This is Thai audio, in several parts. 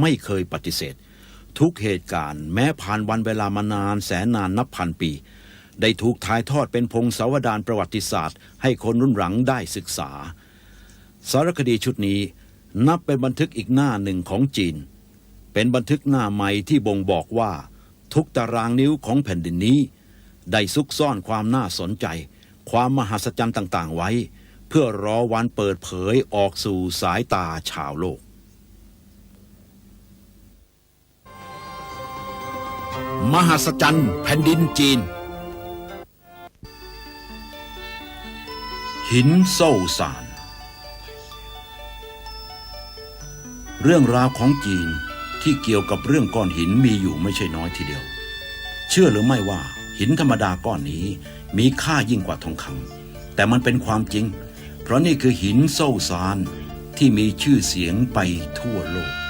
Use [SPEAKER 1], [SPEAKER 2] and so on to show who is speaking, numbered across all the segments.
[SPEAKER 1] ไม่เคยปฏิเสธ ทุกเหตุการณ์แม้ผ่านวันเวลามานานแสนนานนับพันปี ได้ถูกถ่ายทอดเป็นพงศาวดารประวัติศาสตร์ ให้คนรุ่นหลังได้ศึกษา สารคดีชุดนี้นับเป็นบันทึกอีกหน้าหนึ่งของจีน เป็นบันทึกหน้าใหม่ที่บ่งบอกว่า ทุกตารางนิ้วของแผ่นดินนี้ ได้ซุกซ่อนความน่าสนใจ ความมหัศจรรย์ต่าง ๆ ไว้ เพื่อรอวันเปิดเผยออกสู่สายตาชาวโลก มหัศจรรย์แผ่นดินจีน หินโซ่สานเรื่องราวของจีนที่เกี่ยวกับเรื่องก้อนหินมีอยู่ไม่ใช่น้อยทีเดียว เชื่อหรือไม่ว่าหินธรรมดาก้อนนี้มีค่ายิ่งกว่าทองคำแต่มันเป็นความจริง เพราะนี่คือหินโซ่ซานที่มีชื่อเสียงไปทั่วโลก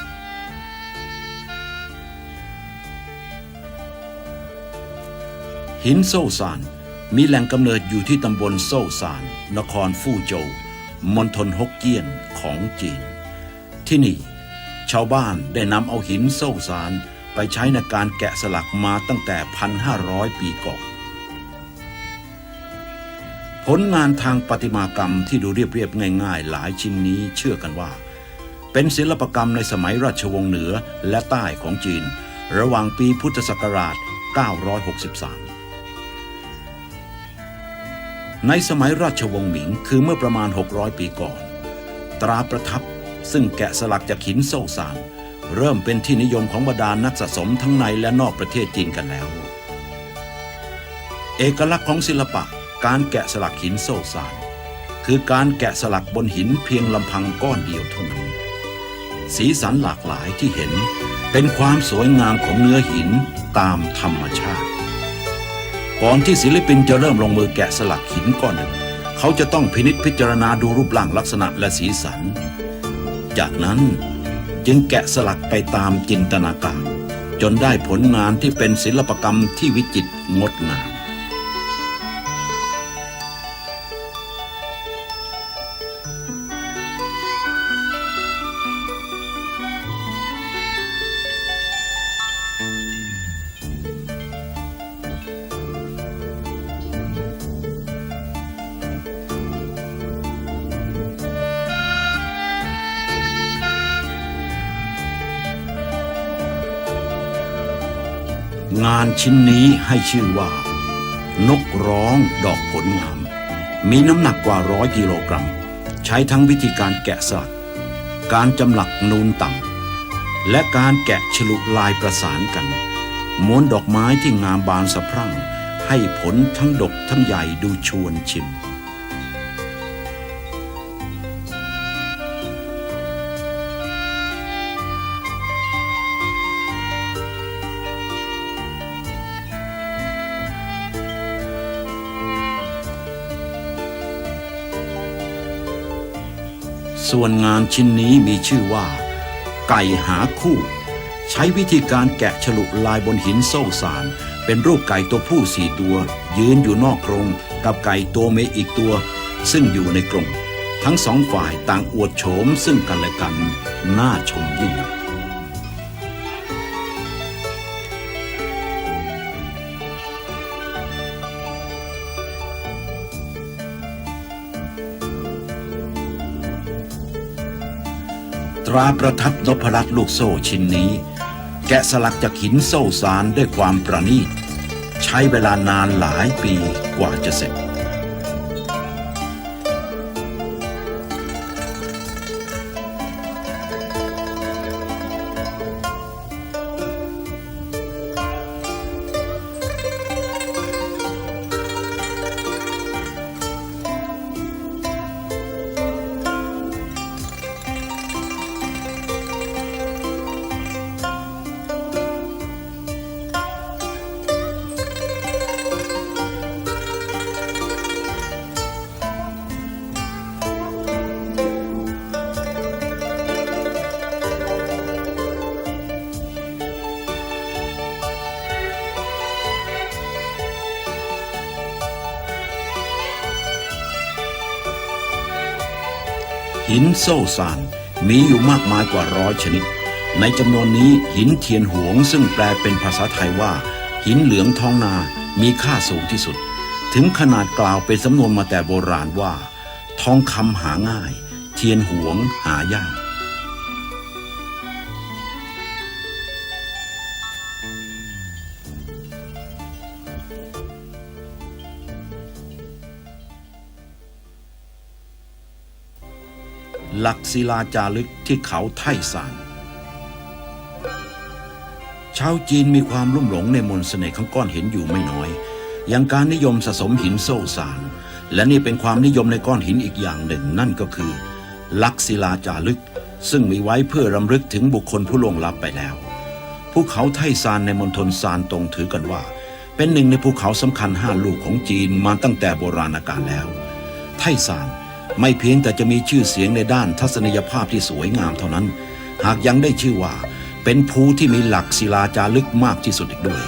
[SPEAKER 1] หินโซซาน มีแหล่งกำเนิดอยู่ที่ตำบลโซซาน นครฟู่โจวมณฑลฮกเกี้ยนของจีน ที่นี่ ชาวบ้านได้นำเอาหินโซซาน ไปใช้ในการแกะสลักมาตั้งแต่ 1,500 ปีก่อนผลงานทางประติมากรรมที่ดูเรียบๆง่าย ๆ หลายชิ้นนี้เชื่อกันว่า เป็นศิลปกรรมในสมัยราชวงศ์เหนือและใต้ของจีน ระหว่างปีพุทธศักราช 963 ในสมัยราชวงศ์หมิงคือเมื่อประมาณ 600 ปีก่อน ตราประทับซึ่งแกะสลักจากหินโซ่ซานเริ่มเป็นที่นิยมของบรรดานักสะสมทั้งในและนอกประเทศจีนกันแล้ว เอกลักษณ์ของศิลปะการแกะสลักหินโซ่ซานคือการแกะสลักบนหินเพียงลำพังก้อนเดียวเท่านั้นสีสันหลากหลายที่เห็นเป็นความสวยงามของเนื้อหินตามธรรมชาติ ก่อนที่ศิลปินจะเริ่มลงมือแกะสลักหินก้อนหนึ่ง เขาจะต้องพินิษพิจารณาดูรูปร่างลักษณะและสีสัน จากนั้นจึงแกะสลักไปตามจินตนาการ จนได้ผลงานที่เป็นศิลปกรรมที่วิจิตรงดงาม งานชิ้นนี้ให้ชื่อว่า นกร้องดอกผลงาม มีน้ำหนักกว่าร้อยกิโลกรัม ใช้ทั้งวิธีการแกะสลัก การจำหลักนูนต่ำ และการแกะฉลุลายประสานกัน ม้วนดอกไม้ที่งามบานสะพรั่ง ให้ผลทั้งดกทั้งใหญ่ดูชวนชิม ส่วนงานชิ้นนี้มีชื่อว่า ไก่หาคู่ ใช้วิธีการแกะฉลุลายบนหินโซ่สาร เป็นรูปไก่ตัวผู้สี่ตัว ยืนอยู่นอกกรงกับไก่ตัวเมียอีกตัว ซึ่งอยู่ในกรงทั้งสองฝ่ายต่างอวดโฉมซึ่งกันและกัน น่าชมยิ่ง ราประทับนพรัตน์ลูกโซ่ชิ้นนี้ แกะสลักจากหินโซ่สารด้วยความประณีต ใช้เวลานานหลายปีกว่าจะเสร็จ หินโซ่ซานมีอยู่มากมายกว่าร้อยชนิด ในจำนวนนี้หินเทียนหวงซึ่งแปลเป็นภาษาไทยว่า หินเหลืองทองนามีค่าสูงที่สุด ถึงขนาดกล่าวเป็นสำนวนมาแต่โบราณว่า ทองคำหาง่าย เทียนหวงหายาก หลักศิลาจารึกที่เขาไท่ซานชาวจีนมีความลุ่มหลงในมนต์เสน่ห์ของก้อนหินอยู่ไม่น้อย อย่างการนิยมสะสมหินโซ่สาร และนี่เป็นความนิยมในก้อนหินอีกอย่างหนึ่ง นั่นก็คือ ลักศิลาจารึก ซึ่งมีไว้เพื่อรำลึกถึงบุคคลผู้ล่วงลับไปแล้ว ภูเขาไทซานในมณฑลซานตรงถือกันว่า เป็นหนึ่งในภูเขาสำคัญห้าลูกของจีนมาตั้งแต่โบราณกาลแล้ว ไทซาน ไม่เพียงแต่จะมีชื่อเสียงในด้านทัศนียภาพที่สวยงามเท่านั้น หากยังได้ชื่อว่า เป็นภูที่มีหลักศิลาจารึกมากที่สุดอีกด้วย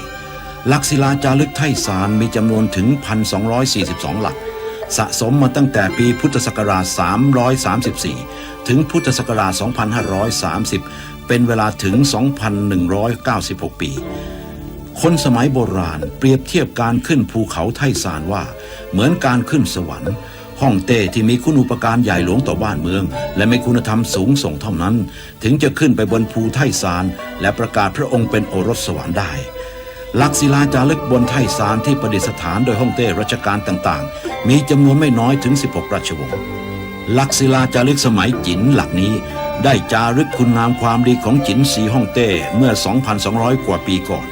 [SPEAKER 1] หลักศิลาจารึกไทซานมีจำนวนถึง 1,242 หลัก สะสมมาตั้งแต่ปีพุทธศักราช 334 ถึงพุทธศักราช 2530 เป็นเวลาถึง 2,196 ปี คนสมัยโบราณเปรียบเทียบการขึ้นภูเขาไทซานว่า เหมือนการขึ้นสวรรค์ ห้องเต้ที่มีคุณูปการใหญ่หลวงต่อบ้านเมือง และมีคุณธรรมสูงส่งเท่านั้น ถึงจะขึ้นไปบนภูไทซาน และประกาศพระองค์เป็นโอรสสวรรค์ได้ลักศิลาจารึกบนไทซานที่ประดิษฐานโดยฮ่องเต้รัชกาลต่างๆ มีจำนวนไม่น้อยถึง 16 ราชวงศ์ลักศิลาจารึกสมัยจินหลักนี้ ได้จารึกคุณงามความดีของจินสีฮ่องเต้เมื่อ 2,200 กว่าปีก่อน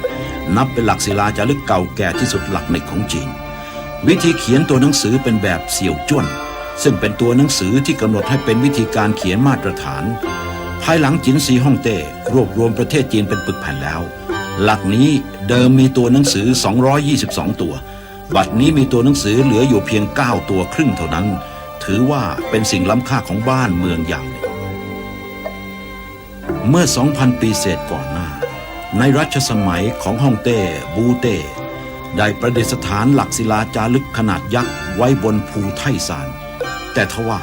[SPEAKER 1] นับเป็นหลักศิลาจารึกเก่าแก่ที่สุดหลักหนึ่งของจีน วิธีเขียนตัวหนังสือเป็นแบบเสี่ยวจ้วน ซึ่งเป็นตัวหนังสือที่กำหนดให้เป็นวิธีการเขียนมาตรฐาน ภายหลังจินซีฮ่องเต้รวบรวมประเทศจีนเป็นปึกแผ่นแล้ว หลักนี้เดิมมีตัวหนังสือ 222 ตัว บัดนี้มีตัวหนังสือเหลืออยู่เพียง 9 ตัวครึ่งเท่านั้น ถือว่าเป็นสิ่งล้ำค่าของบ้านเมืองอย่างหนึ่งเมื่อ 2,000 ปีเศษก่อนหน้า ในรัชสมัยของฮ่องเต้บูเต้ ได้ประดิษฐานหลักศิลาจารึกขนาดยักษ์ไว้บนภูไทซานแต่ทว่า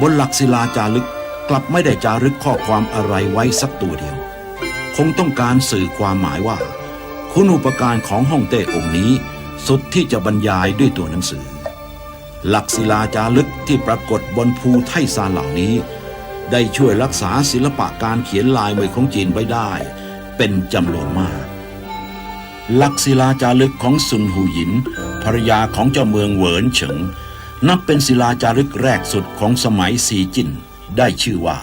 [SPEAKER 1] บนหลักศิลาจารึกกลับไม่ได้จารึกข้อความอะไรไว้สักตัวเดียว คงต้องการสื่อความหมายว่า คุณอุปการของฮ่องเต้องค์นี้ สุดที่จะบรรยายด้วยตัวหนังสือ หลักศิลาจารึกที่ปรากฏบนภูไทซานเหล่านี้ ได้ช่วยรักษาศิลปะการเขียนลายมือของจีนไว้ได้ เป็นจำนวนมาก หลักศิลาจารึกของซุนหูหยิน ภรยาของเจ้าเมืองเหวินเฉิง นับเป็นศิลาจารึกแรกสุดของสมัยซีจิน ได้ชื่อว่า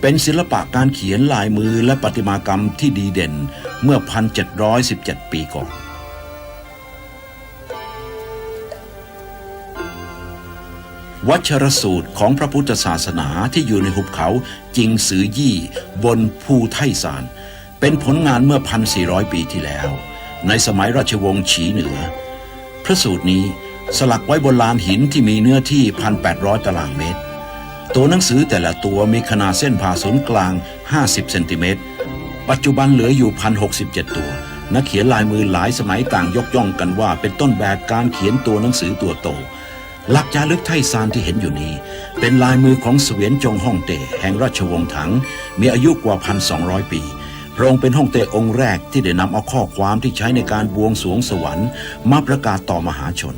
[SPEAKER 1] เป็นศิลปะการเขียนลายมือและประติมากรรมที่ดีเด่นเมื่อ 1,717 ปีก่อนวัชรสูตรของพระพุทธศาสนาที่อยู่ในหุบเขาจิงซือยี่ บนภูไทซาน เป็นผลงานเมื่อ 1,400 ปีที่แล้ว ในสมัยราชวงศ์ฉีเหนือ พระสูตรนี้สลักไว้บนลานหินที่มีเนื้อที่ 1,800 ตารางเมตร ตัวหนังสือแต่ละตัวมีขนาดเส้นผ่าศูนย์กลาง 50 เซนติเมตร ปัจจุบันเหลืออยู่ 1,067 ตัว นักเขียนลายมือหลายสมัยต่างยกย่องกันว่า เป็นต้นแบบการเขียนตัวหนังสือตัวโตหลักจารึกไทซานที่เห็นอยู่นี้ เป็นลายมือของเสวียนจงฮ่องเต้แห่งราชวงศ์ถัง มีอายุกว่า 1,200 ปี พระองค์เป็นฮ่องเต้องค์แรกที่ได้นำเอาข้อความที่ใช้ในการบวงสรวงสวรรค์ มาประกาศต่อมหาชน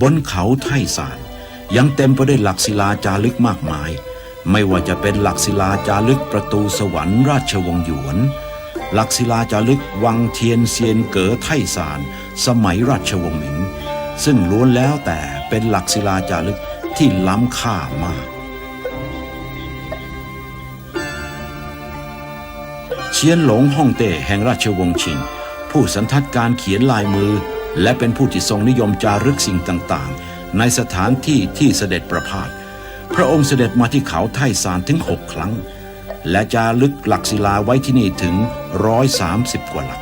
[SPEAKER 1] บนเขาไทซานยังเต็มไปด้วยหลักศิลาจารึกมากมาย ไม่ว่าจะเป็นหลักศิลาจารึกประตูสวรรค์ราชวงศ์หยวน หลักศิลาจารึกวังเทียนเซียนเก๋อไทซาน สมัยราชวงศ์หมิง ซึ่งล้วนแล้วแต่ เป็นหลักศิลาจารึกที่ล้ำค่ามาก เชียนหลงฮ่องเต้แห่งราชวงศ์ชิง ผู้สันทัดการเขียนลายมือ และเป็นผู้ที่ทรงนิยมจารึกสิ่งต่างๆ ในสถานที่ที่เสด็จประพาสพระองค์เสด็จมาที่เขาไทซานถึงหกครั้ง และจารึกหลักศิลาไว้ที่นี่ถึงร้อยสามสิบกว่าหลัก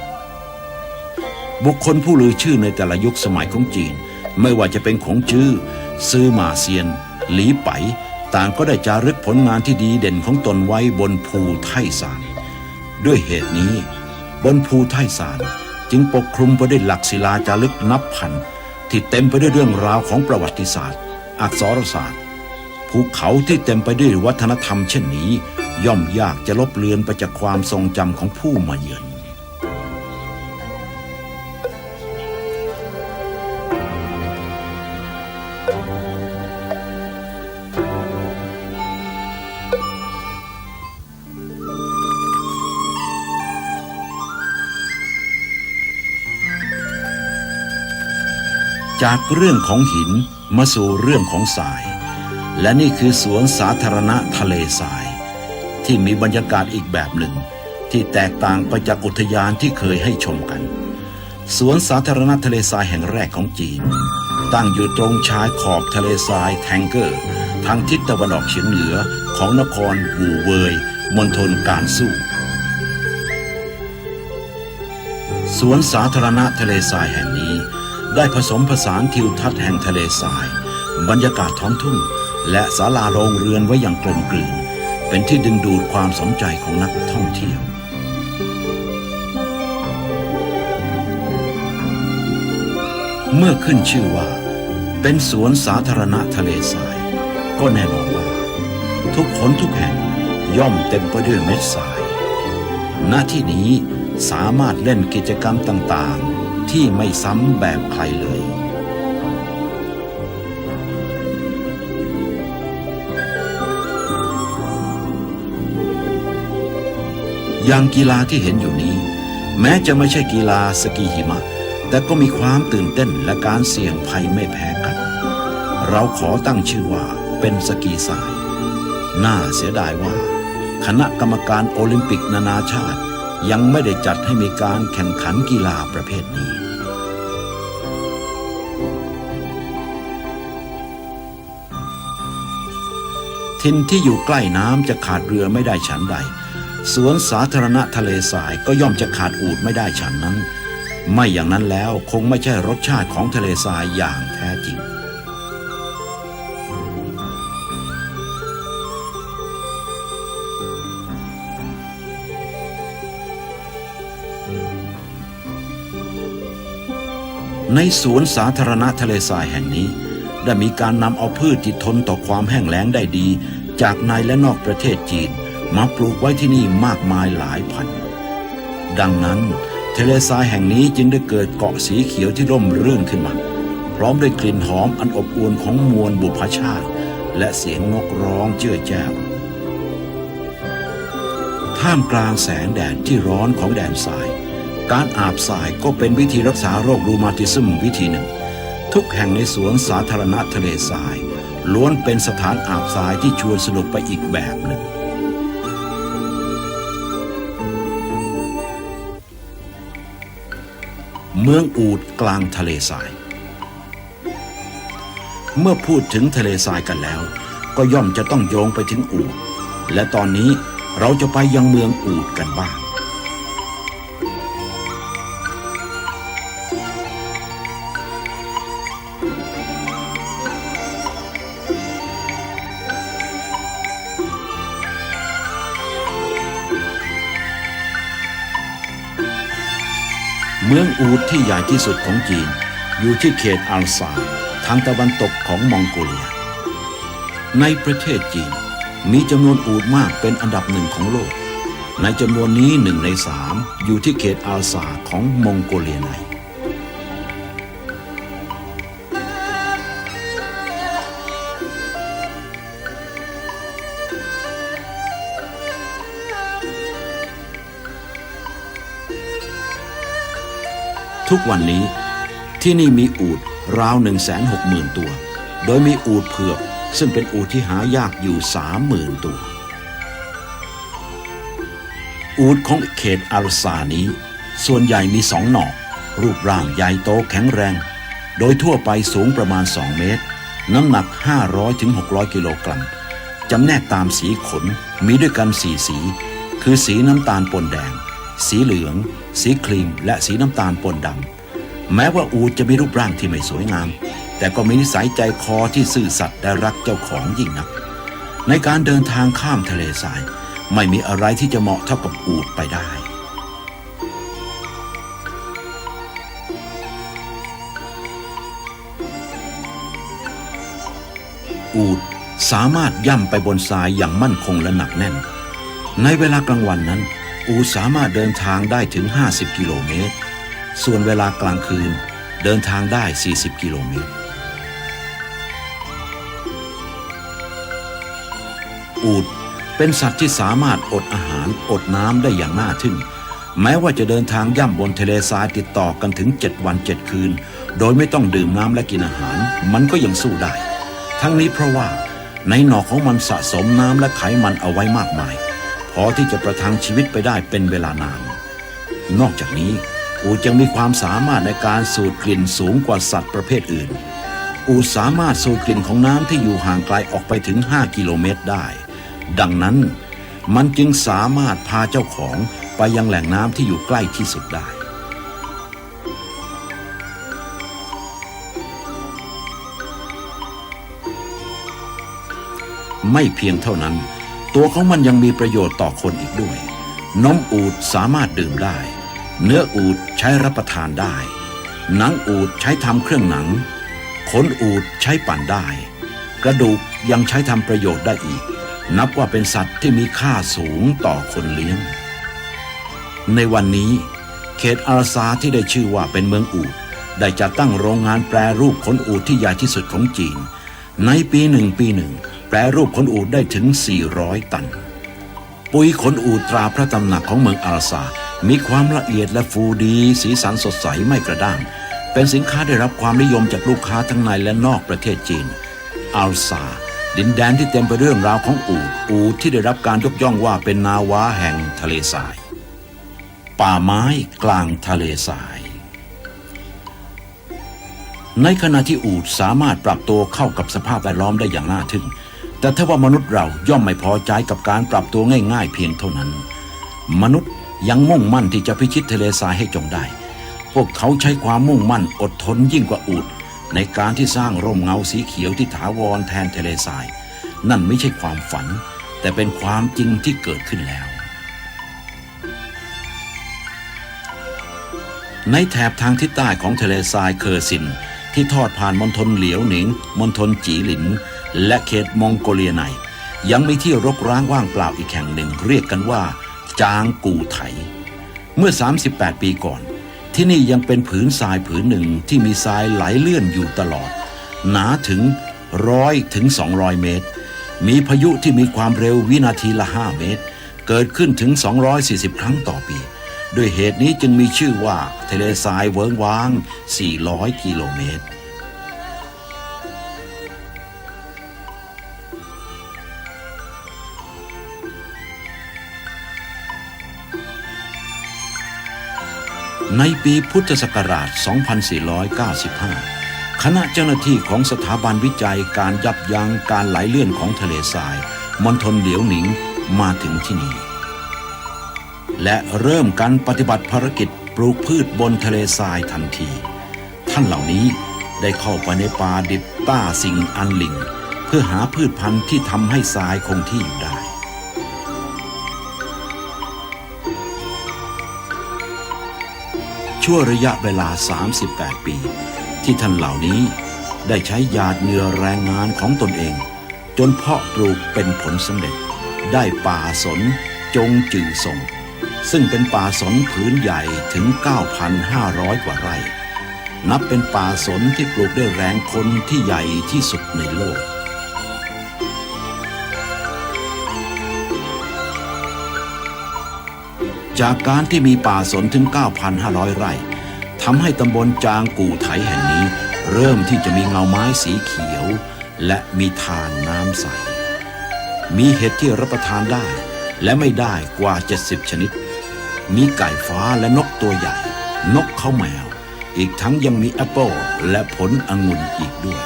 [SPEAKER 1] บุคคลผู้ลือชื่อในแต่ละยุคสมัยของจีน ไม่ว่าจะเป็นของจื้อซื้อมาเซียน หลีไป ต่างก็ได้จารึกผลงานที่ดีเด่นของตนไว้บนภูไทซานด้วยเหตุนี้ บนภูไทซานจึงปกคลุมไปด้วยหลักศิลาจารึกนับพัน ที่เต็มไปด้วยเรื่องราวของประวัติศาสตร์ อักษรศาสตร์ภูเขาที่เต็มไปด้วยวัฒนธรรมเช่นนี้ ย่อมยากจะลบเลือนไปจากความทรงจำของผู้มาเยือน จากเรื่องของหินมาสู่เรื่องของทราย และนี่คือสวนสาธารณะทะเลทราย ที่มีบรรยากาศอีกแบบหนึ่ง ที่แตกต่างไปจากอุทยานที่เคยให้ชมกัน สวนสาธารณะทะเลทรายแห่งแรกของจีน ตั้งอยู่ตรงชายขอบทะเลทรายแทงเกอร์ ทางทิศตะวันออกเฉียงเหนือของนครหูเวยมณฑลการสู้สวนสาธารณะทะเลทรายแห่งนี้ ได้ผสมผสานทิวทัศน์แห่งทะเลทราย บรรยากาศท้องทุ่ง และศาลาโรงเรือนไว้อย่างกลมกลืน เป็นที่ดึงดูดความสนใจของนักท่องเที่ยวเมื่อขึ้นชื่อว่า เป็นสวนสาธารณะทะเลทราย ก็แน่นอนว่า ทุกคนทุกแห่งย่อมเต็มไปด้วยเม็ดทราย ณที่นี้สามารถเล่นกิจกรรมต่าง ที่ไม่ซ้ำแบบใครเลย อย่างกีฬาที่เห็นอยู่นี้ แม้จะไม่ใช่กีฬาสกีหิมะ แต่ก็มีความตื่นเต้นและการเสี่ยงภัยไม่แพ้กัน เราขอตั้งชื่อว่าเป็นสกีสาย น่าเสียดายว่า คณะกรรมการโอลิมปิกนานาชาติยังไม่ได้จัดให้มีการแข่งขันกีฬาประเภทนี้ ทินที่อยู่ใกล้น้ำจะขาดเรือไม่ได้ฉันใด สวนสาธารณะทะเลทรายก็ย่อมจะขาดอูดไม่ได้ฉันนั้น ไม่อย่างนั้นแล้วคงไม่ใช่รสชาติของทะเลทรายอย่างแท้จริงในสวนสาธารณะทะเลทรายแห่งนี้ ได้มีการนำเอาพืชที่ทนต่อความแห้งแล้งได้ดี จากในและนอกประเทศจีน มาปลูกไว้ที่นี่มากมายหลายพัน ดังนั้นทะเลทรายแห่งนี้จึงได้เกิดเกาะสีเขียวที่ร่มรื่นขึ้นมา พร้อมด้วยกลิ่นหอมอันอบอวลของมวลบุพชาติ และเสียงนกร้องเจื้อแจ้วท่ามกลางแสงแดดที่ร้อนของแดนทราย การอาบทรายก็เป็นวิธีรักษาโรครูมาติซึมวิธีหนึ่ง ทุกแห่งในสวนสาธารณะทะเลทราย ล้วนเป็นสถานอาบทรายที่ชวนสนุกไปอีกแบบหนึ่ง เมืองอูดกลางทะเลทราย เมื่อพูดถึงทะเลทรายกันแล้ว ก็ย่อมจะต้องโยงไปถึงอูด และตอนนี้เราจะไปยังเมืองอูดกันบ้าง เมืองอูดที่ใหญ่ที่สุดของจีน อยู่ที่เขตอัลซายทางตะวันตกของมองโกเลีย ในประเทศจีนมีจำนวนอูดมากเป็นอันดับหนึ่งของโลก ในจำนวนนี้หนึ่งในสามอยู่ที่เขตอัลซาของมองโกเลียใน ทุกวันนี้ที่นี่มีอูดราว 1 6 0 0 0 0 ตัว โดยมีอูดเผือก ซึ่งเป็นอูดที่หายากอยู่ 30,000 ตัว อูดของเขตอาร์ซานี้ ส่วนใหญ่มีสองหนอก รูปร่างใหญ่โตแข็งแรง โดยทั่วไปสูงประมาณ 2 เมตร น้ำหนัก 500-600 กิโลกรัมจำแนกตามสีขนมีด้วยกันสีสี คือสีน้ำตาลปนแดง สีเหลือง สีครีมและสีน้ำตาลปนดำแม้ว่าอูดจะมีรูปร่างที่ไม่สวยงาม แต่ก็มีนิสัยใจคอที่ซื่อสัตย์และรักเจ้าของยิ่งนัก ในการเดินทางข้ามทะเลทราย ไม่มีอะไรที่จะเหมาะเท่ากับอูดไปได้อูดสามารถย่ำไปบนทรายอย่างมั่นคงและหนักแน่น ในเวลากลางวันนั้น อูสามารถเดินทางได้ถึง 50 กิโลเมตร ส่วนเวลากลางคืนเดินทางได้ 40 กิโลเมตร อูดเป็นสัตว์ที่สามารถอดอาหารอดน้ำได้อย่างน่าทึ่ง แม้ว่าจะเดินทางย่ำบนทะเลทรายติดต่อกันถึง 7 วัน 7 คืน โดยไม่ต้องดื่มน้ำและกินอาหาร มันก็ยังสู้ได้ ทั้งนี้เพราะว่าในหนอกของมันสะสมน้ำและไขมันเอาไว้มากมาย พอที่จะประทังชีวิตไปได้เป็นเวลานาน นอกจากนี้อูดยังมีความสามารถในการสูดกลิ่นสูงกว่าสัตว์ประเภทอื่น อูดสามารถสูดกลิ่นของน้ำที่อยู่ห่างไกลออกไปถึง 5 กิโลเมตรได้ ดังนั้นมันจึงสามารถพาเจ้าของไปยังแหล่งน้ำที่อยู่ใกล้ที่สุดได้ไม่เพียงเท่านั้น ตัวของมันยังมีประโยชน์ต่อคนอีกด้วย นมอูดสามารถดื่มได้ เนื้ออูดใช้รับประทานได้ หนังอูดใช้ทำเครื่องหนัง ขนอูดใช้ปั่นได้ กระดูกยังใช้ทำประโยชน์ได้อีก นับว่าเป็นสัตว์ที่มีค่าสูงต่อคนเลี้ยง ในวันนี้เขตอาราซาที่ได้ชื่อว่าเป็นเมืองอูดได้จัดตั้งโรงงานแปรรูปขนอูดที่ใหญ่ที่สุดของจีน ในปีหนึ่งปีหนึ่ง แปรรูปขนอูดได้ถึง 400 ตัน ปุ๋ยขนอูดตราพระตำหนักของเมืองอาราซา มีความละเอียดและฟูดี สีสันสดใสไม่กระด้าง เป็นสินค้าได้รับความนิยมจากลูกค้าทั้งในและนอกประเทศจีนอาราซา ดินแดนที่เต็มไปด้วยเรื่องราวของอูด อูดที่ได้รับการยกย่องว่าเป็นนาวาแห่งทะเลทราย ป่าไม้กลางทะเลทรายในขณะที่อูดสามารถปรับตัวเข้ากับสภาพแวดล้อมได้อย่างน่าทึ่ง แต่ถ้าว่ามนุษย์เราย่อมไม่พอใจกับการปรับตัวง่าย ๆ เพียงเท่านั้น มนุษย์ยังมุ่งมั่นที่จะพิชิตทะเลทรายให้จงได้ พวกเขาใช้ความมุ่งมั่นอดทนยิ่งกว่าอูดในการที่สร้างร่มเงาสีเขียวที่ถาวรแทนทะเลทราย นั่นไม่ใช่ความฝัน แต่เป็นความจริงที่เกิดขึ้นแล้ว ในแถบทางทิศใต้ของทะเลทรายเคอร์ซิน ที่ทอดผ่านมณฑลเหลียวหนิงมณฑลจีหลิน และเขตมองโกเลียในยังมีที่รกร้างว่างเปล่าอีกแห่งหนึ่งเรียกกันว่า จางกูไถ เมื่อ 38 ปีก่อน ที่นี่ยังเป็นผืนทรายผืนหนึ่งที่มีทรายไหลเลื่อนอยู่ตลอด หนาถึงร้อยถึง 200 เมตร มีพายุที่มีความเร็ววินาทีละ 5 เมตร เกิดขึ้นถึง 240 ครั้งต่อปี ด้วยเหตุนี้จึงมีชื่อว่าทะเลทรายเวิงว้าง 400 กิโลเมตร ในปีพุทธศักราช 2495 คณะเจ้าหน้าที่ของสถาบันวิจัยการยับยั้งการไหลเลื่อนของทะเลทรายมณฑลเหลียวหนิงมาถึงที่นี่ และเริ่มการปฏิบัติภารกิจปลูกพืชบนทะเลทรายทันที ท่านเหล่านี้ได้เข้าไปในป่าดิบต้าสิงอันลิง เพื่อหาพืชพันธุ์ที่ทำให้ทรายคงที่อยู่ ชั่วระยะเวลา 38 ปี ที่ท่านเหล่านี้ได้ใช้หยาดเหงื่อแรงงานของตนเอง จนเพาะปลูกเป็นผลสำเร็จ ได้ป่าสนจงจือทรงซึ่งเป็นป่าสนผืนใหญ่ถึง 9,500 กว่าไร่ นับเป็นป่าสนที่ปลูกด้วยแรงคนที่ใหญ่ที่สุดในโลก จากการที่มีป่าสนถึง 9,500 ไร่ทำให้ตำบลจางกู่ไถแห่งนี้ เริ่มที่จะมีเงาไม้สีเขียว และมีทานน้ำใส มีเห็ดที่รับประทานได้ และไม่ได้กว่า 70 ชนิด มีไก่ฟ้าและนกตัวใหญ่ นกเขาแมว อีกทั้งยังมีแอปเปิลและผลองุ่นอีกด้วย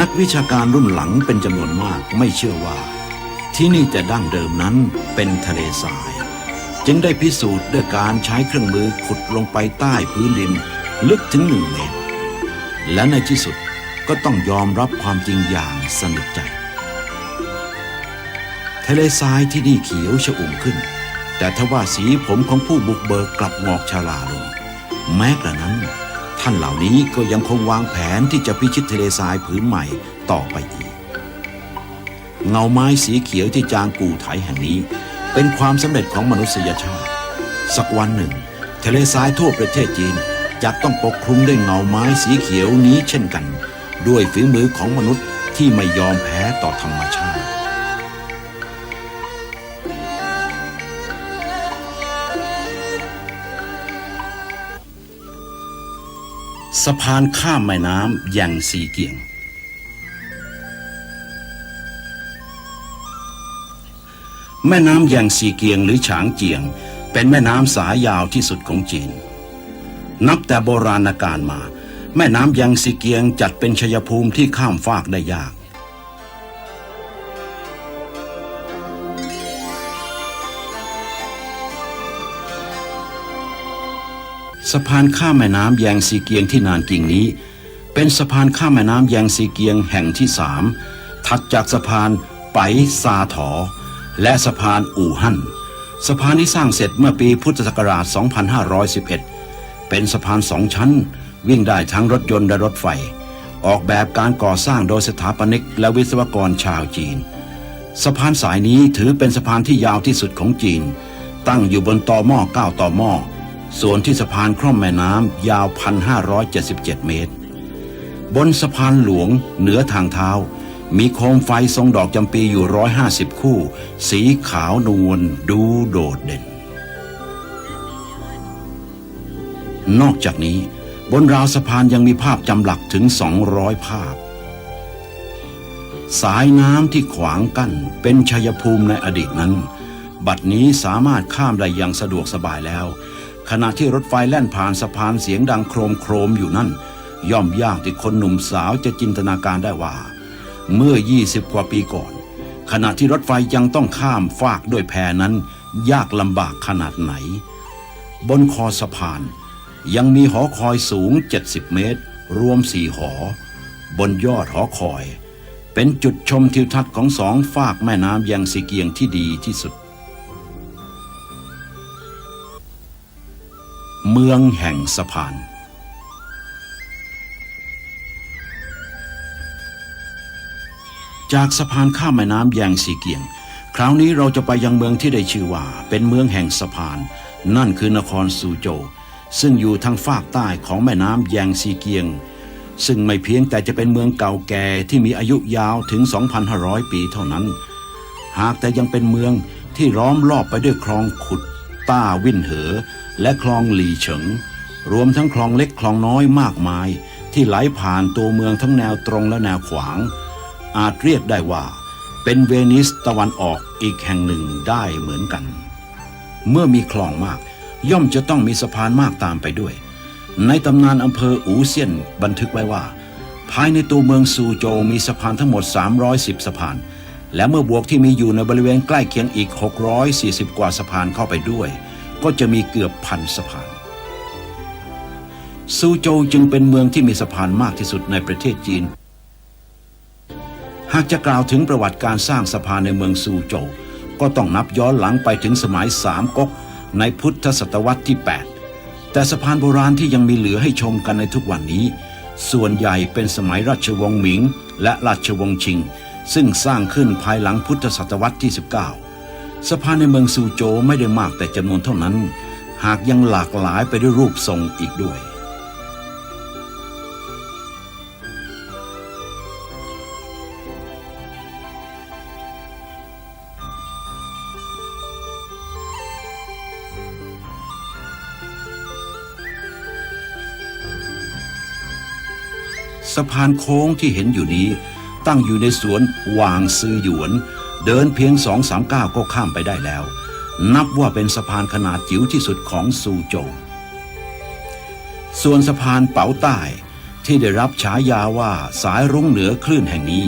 [SPEAKER 1] นักวิชาการรุ่นหลังเป็นจำนวนมากไม่เชื่อว่า ที่นี่แต่ดั้งเดิมนั้นเป็นทะเลทราย จึงได้พิสูจน์ด้วยการใช้เครื่องมือขุดลงไปใต้พื้นดินลึกถึงหนึ่งเมตร และในที่สุดก็ต้องยอมรับความจริงอย่างสนิทใจ ทะเลทรายที่นี่เขียวชอุ่มขึ้น แต่ทว่าสีผมของผู้บุกเบิกกลับงอกชราลง แม้กระนั้น ท่านเหล่านี้ก็ยังคงวางแผนที่จะพิชิตทะเลทรายผืนใหม่ต่อไปอีก เงาไม้สีเขียวที่จางกูไถแห่งนี้ เป็นความสำเร็จของมนุษยชาติ สักวันหนึ่ง ทะเลทรายทั่วประเทศจีนจะต้องปกคลุมด้วยเงาไม้สีเขียวนี้เช่นกัน ด้วยฝีมือของมนุษย์ที่ไม่ยอมแพ้ต่อธรรมชาติ สะพานข้ามแม่น้ำแยงสีเกียง แม่น้ำแยงสีเกียงหรือฉางเจียง เป็นแม่น้ำสายยาวที่สุดของจีน นับแต่โบราณกาลมา แม่น้ำแยงสีเกียงจัดเป็นชยภูมิที่ข้ามฟากได้ยาก สะพานข้ามแม่น้ำแยงซีเกียงที่นานกิ่งนี้ เป็นสะพานข้ามแม่น้ำแยงซีเกียงแห่งที่สามถัดจากสะพานไปซาถอ และสะพานอู่ฮั่นสะพานที่สร้างเสร็จเมื่อปีพุทธศักราช 2511 เป็นสะพานสองชั้น วิ่งได้ทั้งรถยนต์และรถไฟ ออกแบบการก่อสร้างโดยสถาปนิกและวิศวกรชาวจีน สะพานสายนี้ถือเป็นสะพานที่ยาวที่สุดของจีน ตั้งอยู่บนต่อหม้อ9ต่อหม้อ ส่วนที่สะพานคร่อมแม่น้ำยาว 1,577 เมตร บนสะพานหลวงเหนือทางเท้า มีโคมไฟทรงดอกจำปีอยู่ 150 คู่ สีขาวนวลดูโดดเด่น นอกจากนี้ บนราวสะพานยังมีภาพจำหลักถึง 200 ภาพ สายน้ำที่ขวางกั้นเป็นชัยภูมิในอดีตนั้น บัดนี้สามารถข้ามได้อย่างสะดวกสบายแล้ว ขณะที่รถไฟแล่นผ่านสะพานเสียงดังโครมโครมอยู่นั่น ย่อมยากที่คนหนุ่มสาวจะจินตนาการได้ว่า เมื่อ 20 กว่าปีก่อน ขณะที่รถไฟยังต้องข้ามฟากด้วยแพนั้น ยากลำบากขนาดไหน บนคอสะพาน ยังมีหอคอยสูง 70 เมตร รวมสี่หอ บนยอดหอคอย เป็นจุดชมทิวทัศน์ของสองฝากแม่น้ำแยงซีเกียงที่ดีที่สุด เมืองแห่งสะพาน จากสะพานข้ามแม่น้ำแยงซีเกียง คราวนี้เราจะไปยังเมืองที่ได้ชื่อว่า เป็นเมืองแห่งสะพาน นั่นคือนครซูโจ ซึ่งอยู่ทางฝากใต้ของแม่น้ำแยงซีเกียง ซึ่งไม่เพียงแต่จะเป็นเมืองเก่าแก่ที่มีอายุยาวถึง 2,500 ปีเท่านั้น หากแต่ยังเป็นเมืองที่ล้อมรอบไปด้วยคลองขุด ต้าวินเหอ และคลองหลีเฉิง รวมทั้งคลองเล็กคลองน้อยมากมาย ที่ไหลผ่านตัวเมืองทั้งแนวตรงและแนวขวาง อาจเรียกได้ว่า เป็นเวนิสตะวันออกอีกแห่งหนึ่งได้เหมือนกัน เมื่อมีคลองมาก ย่อมจะต้องมีสะพานมากตามไปด้วย ในตำนานอำเภออูเซียนบันทึกไว้ว่า ภายในตัวเมืองซูโจมีสะพานทั้งหมด 310 สะพาน และเมื่อบวกที่มีอยู่ในบริเวณใกล้เคียงอีก 640 กว่าสะพานเข้าไปด้วย ก็จะมีเกือบพันสะพาน ซูโจวจึงเป็นเมืองที่มีสะพานมากที่สุดในประเทศจีน หากจะกล่าวถึงประวัติการสร้างสะพานในเมืองซูโจวก็ต้องนับย้อนหลังไปถึงสมัยสามก๊กในพุทธศตวรรษที่ 8 แต่สะพานโบราณที่ยังมีเหลือให้ชมกันในทุกวันนี้ ส่วนใหญ่เป็นสมัยราชวงศ์หมิง และราชวงศ์ชิง ซึ่งสร้างขึ้นภายหลังพุทธศตวรรษที่ 19 สะพานในเมืองซูโจไม่ได้มากแต่จำนวนเท่านั้น หากยังหลากหลายไปด้วยรูปทรงอีกด้วย สะพานโค้งที่เห็นอยู่นี้ ตั้งอยู่ในสวนหวางซือหยวน เดินเพียงสองสามก้าวก็ข้ามไปได้แล้ว นับว่าเป็นสะพานขนาดจิ๋วที่สุดของซูโจวส่วนสะพานเป๋าใต้ที่ได้รับฉายาว่าสายรุ้งเหนือคลื่นแห่งนี้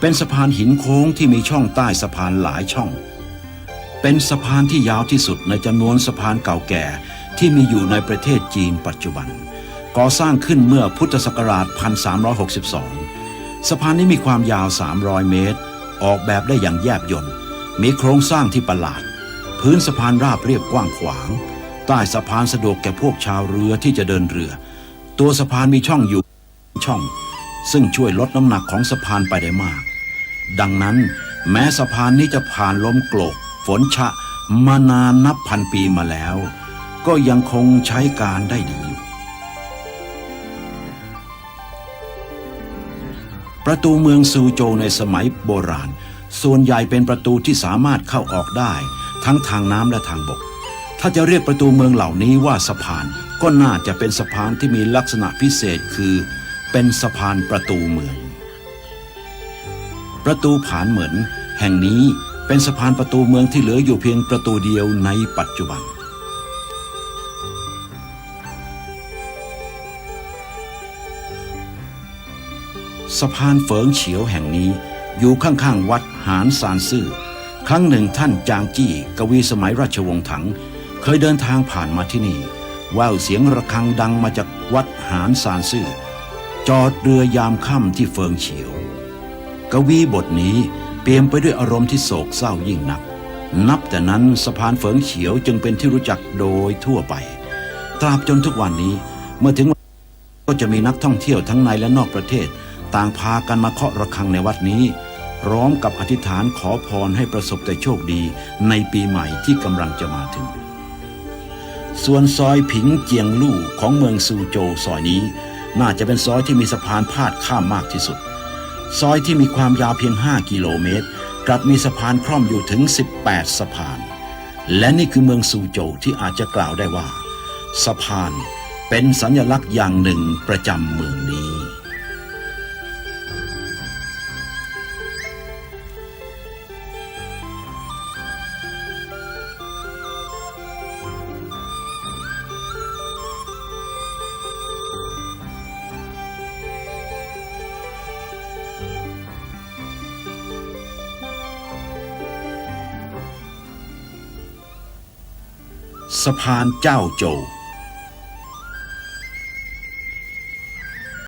[SPEAKER 1] เป็นสะพานหินโค้งที่มีช่องใต้สะพานหลายช่อง เป็นสะพานที่ยาวที่สุดในจำนวนสะพานเก่าแก่ที่มีอยู่ในประเทศจีนปัจจุบัน ก่อสร้างขึ้นเมื่อพุทธศักราช 1362 สะพานนี้มีความยาว 300 เมตร ออกแบบได้อย่างแยบยลมีโครงสร้างที่ประหลาด พื้นสะพานราบเรียบกว้างขวาง ใต้สะพานสะดวกแก่พวกชาวเรือที่จะเดินเรือ ตัวสะพานมีช่องอยู่ช่อง ซึ่งช่วยลดน้ำหนักของสะพานไปได้มาก ดังนั้นแม้สะพานนี้จะผ่านลมโกรกฝนชะมานานนับพันปีมาแล้ว ก็ยังคงใช้การได้ดีอยู่ ประตูเมืองซูโจในสมัยโบราณ ส่วนใหญ่เป็นประตูที่สามารถเข้าออกได้ ทั้งทางน้ำและทางบก ถ้าจะเรียกประตูเมืองเหล่านี้ว่าสะพาน ก็น่าจะเป็นสะพานที่มีลักษณะพิเศษคือ เป็นสะพานประตูเมือง ประตูผานเหมือน แห่งนี้เป็นสะพานประตูเมืองที่เหลืออยู่เพียงประตูเดียวในปัจจุบัน สะพานเฟิงเฉียวแห่งนี้ อยู่ข้างๆวัดหานซานซื่อ ครั้งหนึ่งท่านจางจี้กวีสมัยราชวงศ์ถัง เคยเดินทางผ่านมาที่นี่แววเสียงระฆังดังมาจากวัดหานซานซื่อ จอดเรือยามค่ำที่เฟิงเฉียว กวีบทนี้เปี่ยมไปด้วยอารมณ์ที่โศกเศร้ายิ่งนัก นับแต่นั้นสะพานเฟิงเฉียวจึงเป็นที่รู้จักโดยทั่วไป ตราบจนทุกวันนี้เมื่อถึงก็จะมีนักท่องเที่ยวทั้งในและนอกประเทศ ต่างพากันมาเคาะระฆังในวัดนี้ร้อมกับอธิษฐานขอพรให้ประสบแต่โชคดีในปีใหม่ที่กำลังจะมาถึง ส่วนซอยผิงเจียงลู่ของเมืองซูโจซอยนี้ น่าจะเป็นซอยที่มีสะพานพาดข้ามมากที่สุด ซอยที่มีความยาวเพียง 5 กิโลเมตร กลับมีสะพานคล่อมอยู่ถึง 18 สะพาน และนี่คือเมืองซูโจที่อาจจะกล่าวได้ว่า สะพานเป็นสัญลักษณ์อย่างหนึ่งประจำเมืองะพานเจ้าโจว